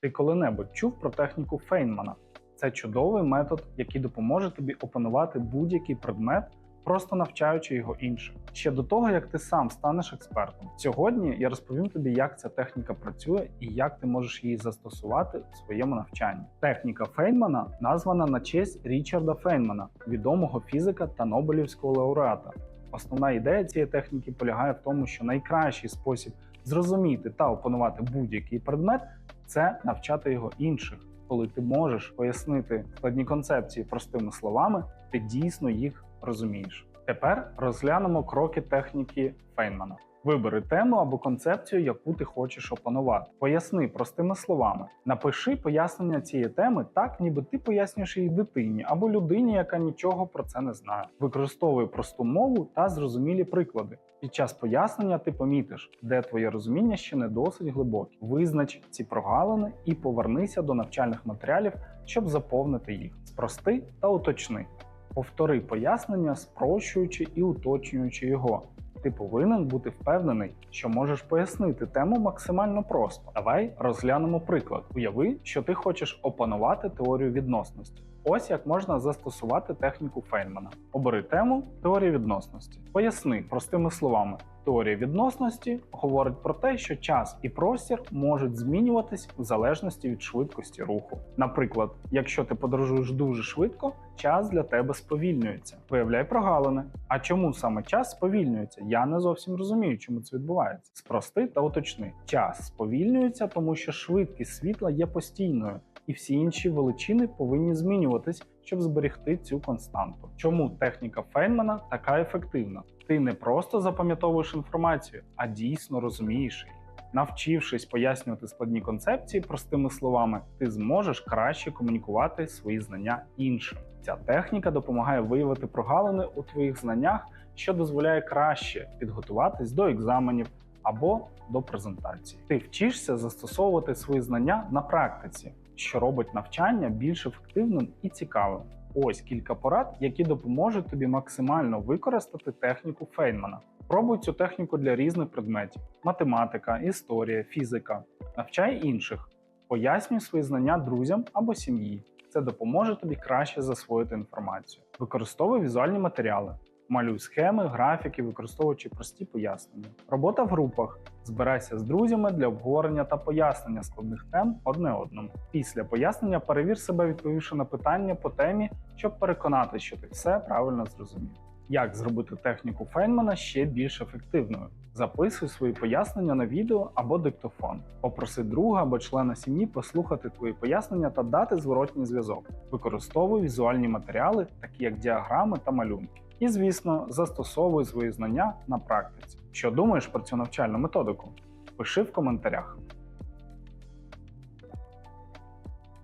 Ти коли-небудь чув про техніку Фейнмана? Це чудовий метод, який допоможе тобі опанувати будь-який предмет, просто навчаючи його іншим. Ще до того, як ти сам станеш експертом. Сьогодні я розповім тобі, як ця техніка працює і як ти можеш її застосувати у своєму навчанні. Техніка Фейнмана названа на честь Річарда Фейнмана, відомого фізика та Нобелівського лауреата. Основна ідея цієї техніки полягає в тому, що найкращий спосіб зрозуміти та опанувати будь-який предмет це навчати його інших. Коли ти можеш пояснити складні концепції простими словами, ти дійсно їх розумієш. Тепер розглянемо кроки техніки Фейнмана. Вибери тему або концепцію, яку ти хочеш опанувати. Поясни простими словами. Напиши пояснення цієї теми так, ніби ти пояснюєш її дитині або людині, яка нічого про це не знає. Використовуй просту мову та зрозумілі приклади. Під час пояснення ти помітиш, де твоє розуміння ще не досить глибоке. Визнач ці прогалини і повернися до навчальних матеріалів, щоб заповнити їх. Спрости та уточни. Повтори пояснення, спрощуючи і уточнюючи його. Ти повинен бути впевнений, що можеш пояснити тему максимально просто. Давай розглянемо приклад. Уяви, що ти хочеш опанувати теорію відносності. Ось як можна застосувати техніку Фейнмана. Обери тему теорії відносності. Поясни простими словами. Теорія відносності говорить про те, що час і простір можуть змінюватись в залежності від швидкості руху. Наприклад, якщо ти подорожуєш дуже швидко, час для тебе сповільнюється. Виявляй прогалини. А чому саме час сповільнюється? Я не зовсім розумію, чому це відбувається. Спрости та уточни. Час сповільнюється, тому що швидкість світла є постійною, і всі інші величини повинні змінюватись, щоб зберегти цю константу. Чому техніка Фейнмана така ефективна? Ти не просто запам'ятовуєш інформацію, а дійсно розумієш її. Навчившись пояснювати складні концепції простими словами, ти зможеш краще комунікувати свої знання іншим. Ця техніка допомагає виявити прогалини у твоїх знаннях, що дозволяє краще підготуватись до екзаменів або до презентації. Ти вчишся застосовувати свої знання на практиці, що робить навчання більш ефективним і цікавим. Ось кілька порад, які допоможуть тобі максимально використати техніку Фейнмана. Пробуй цю техніку для різних предметів: математика, історія, фізика. Навчай інших, пояснюй свої знання друзям або сім'ї. Це допоможе тобі краще засвоїти інформацію. Використовуй візуальні матеріали. Малюй схеми, графіки, використовуючи прості пояснення. Робота в групах. Збирайся з друзями для обговорення та пояснення складних тем одне одному. Після пояснення перевір себе, відповівши на питання по темі, щоб переконати, що ти все правильно зрозумів. Як зробити техніку Фейнмана ще більш ефективною? Записуй свої пояснення на відео або диктофон. Попроси друга або члена сім'ї послухати твої пояснення та дати зворотній зв'язок. Використовуй візуальні матеріали, такі як діаграми та малюнки. І, звісно, застосовуй свої знання на практиці. Що думаєш про цю навчальну методику? Пиши в коментарях.